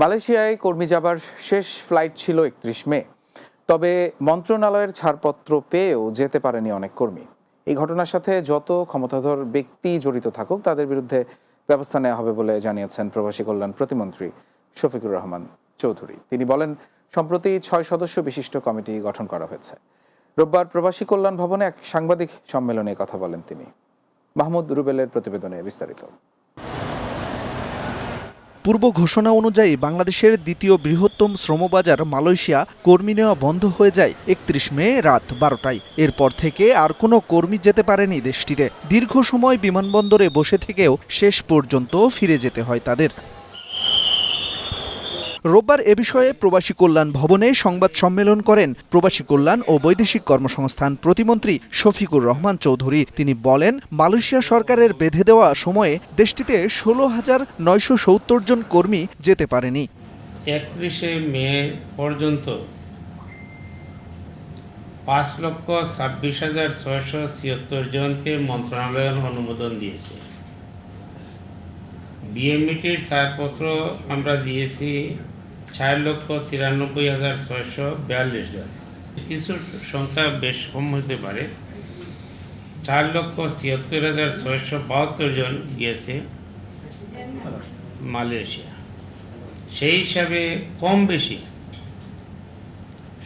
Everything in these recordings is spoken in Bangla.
মালয়েশিয়ায় কর্মী যাবার শেষ ফ্লাইট ছিল একত্রিশ মে। তবে মন্ত্রণালয়ের ছাড়পত্র পেয়েও যেতে পারেনি অনেক কর্মী। এই ঘটনার সাথে যত ক্ষমতাধর ব্যক্তি জড়িত থাকুক, তাদের বিরুদ্ধে ব্যবস্থা নেওয়া হবে বলে জানিয়েছেন প্রবাসী কল্যাণ প্রতিমন্ত্রী শফিকুর রহমান চৌধুরী। তিনি বলেন, সম্প্রতি ছয় সদস্য বিশিষ্ট কমিটি গঠন করা হয়েছে। রোববার প্রবাসী কল্যাণ ভবনে এক সাংবাদিক সম্মেলনে কথা বলেন তিনি। মাহমুদ রুবেলের প্রতিবেদনে বিস্তারিত। পূর্ব ঘোষণা অনুযায়ী বাংলাদেশের দ্বিতীয় বৃহত্তম শ্রমবাজার মালয়েশিয়া কর্মী নেওয়া বন্ধ হয়ে যায় একত্রিশ মে রাত বারোটায়। এরপর থেকে আর কোনো কর্মী যেতে পারেনি দেশটিতে। দীর্ঘ সময় বিমানবন্দরে বসে থেকেও শেষ পর্যন্ত ফিরে যেতে হয় তাদের। রোববার এ বিষয়ে প্রবাসী কল্যাণ ভবনে সংবাদ সম্মেলন করেন প্রবাসী কল্যাণ ও বৈদেশিক কর্মসংস্থান প্রতিমন্ত্রী শফিকুর রহমান চৌধুরী। তিনি বলেন, মালয়েশিয়া সরকারের বেঁধে দেওয়া সময়ে দেশটিতে ষোলো হাজার নয়শো সত্তর জন কর্মী যেতে পারেনি। একত্রিশে মে পর্যন্ত পাঁচ লক্ষ ছাব্বিশ হাজার ছয়শো ছিয়াত্তর জনকে মন্ত্রণালয়ের অনুমোদন দিয়েছে। বিএমইটির ছাড়পত্র আমরা দিয়েছি চার লক্ষ তিরানব্বই হাজার ছয়শো বিয়াল্লিশ জন। কিছু সংখ্যা বেশ কম হতে পারে। চার লক্ষ ছিয়াত্তর হাজার ছয়শো বাহাত্তর জন গিয়েছে মালয়েশিয়া। সেই হিসাবে কম বেশি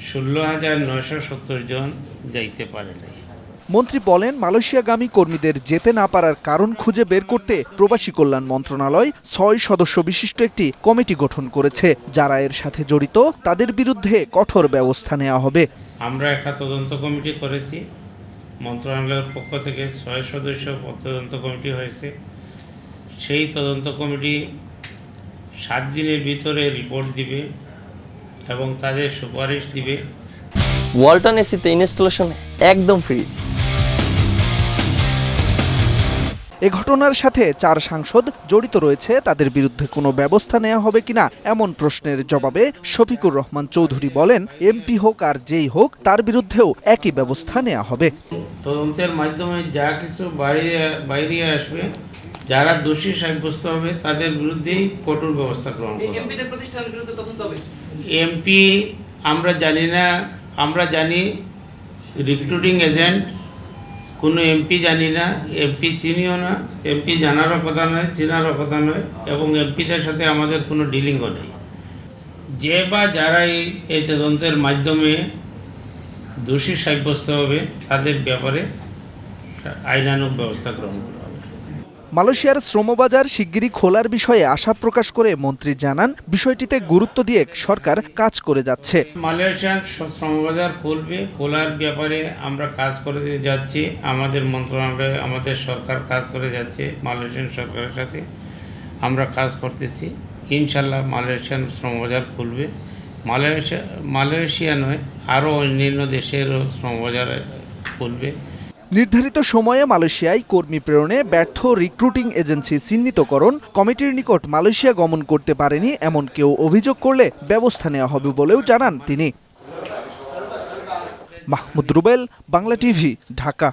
ষোলো হাজার নয়শো সত্তর জন যাইতে পারে নাই। মন্ত্রী বলেন মালয়েশিয়াগামী কর্মীদের যেতে না পারার কারণ খুঁজে বের করতে প্রবাসী কল্যাণ মন্ত্রণালয় ছয় সদস্য বিশিষ্ট একটি কমিটি গঠন করেছে যারা এর সাথে জড়িত। তাদের বিরুদ্ধে কঠোর ব্যবস্থা নেওয়া হবে। আমরা একটা তদন্ত কমিটি করেছি। মন্ত্রণালয়ের পক্ষ থেকে ছয় সদস্য তদন্ত কমিটি হয়েছে। সেই তদন্ত কমিটি সাত দিনের ভিতরে রিপোর্ট দিবে এবং তাদের সুপারিশ দিবে। ওয়ালটন এসিতে ইনস্টলেশন একদম ফ্রি। এ ঘটনার সাথে চার সাংসদ জড়িত রয়েছে। তাদের বিরুদ্ধে কোনো ব্যবস্থা নেওয়া হবে কিনা এমন প্রশ্নের জবাবে শফিকুর রহমান চৌধুরী বলেন এমপি হোক আর যেই হোক তার বিরুদ্ধেও একই ব্যবস্থা নেওয়া হবে। তদন্তের মাধ্যমে যা কিছু বাইরে বাইরে আসবে যারা দোষী সাব্যস্ত হবে তাদের বিরুদ্ধেই কঠোর ব্যবস্থা গ্রহণ করা হবে। এমপিদের প্রতিষ্ঠানের বিরুদ্ধে তদন্ত হবে? এমপি আমরা জানি না আমরা জানি রিক্রুটিং এজেন্ট কোনো এমপি জানি না এমপি চিনিও না এমপি জানারও কথা নয়, চেনারও কথা নয়, এবং এমপিদের সাথে আমাদের কোনো ডিলিংও নেই। যে বা যারাই এই তদন্তের মাধ্যমে দোষী সাব্যস্ত হবে, তাদের ব্যাপারে আইনানুক ব্যবস্থা গ্রহণ করা হবে মালয়েশিয়ার শ্রমবাজার শিগগিরই খোলার বিষয়ে আশা প্রকাশ করে মন্ত্রী জানান, বিষয়টিতে গুরুত্ব দিয়ে সরকার কাজ করে যাচ্ছে। মালয়েশিয়ার শ্রমবাজার খুলবে, খোলার ব্যাপারে আমরা কাজ করে যাচ্ছি, আমাদের মন্ত্রণালয়ে আমাদের সরকার কাজ করে যাচ্ছে, মালয়েশিয়ান সরকারের সাথে আমরা কাজ করতেছি। ইনশাল্লাহ মালয়েশিয়ান শ্রমবাজার খুলবে। মালয়েশিয়া মালয়েশিয়া নয়, আরও অন্যান্য দেশেরও শ্রমবাজার খুলবে। নির্ধারিত সময়ে মালয়েশিয়ায় কর্মী প্রেরণে ব্যর্থ রিক্রুটিং এজেন্সি চিহ্নিতকরণ কমিটির নিকট মালয়েশিয়া গমন করতে পারেনি এমন কেউ অভিযোগ করলে ব্যবস্থা নেওয়া হবে বলেও জানান তিনি। মাহমুদ রুবেল, বাংলা টিভি, ঢাকা।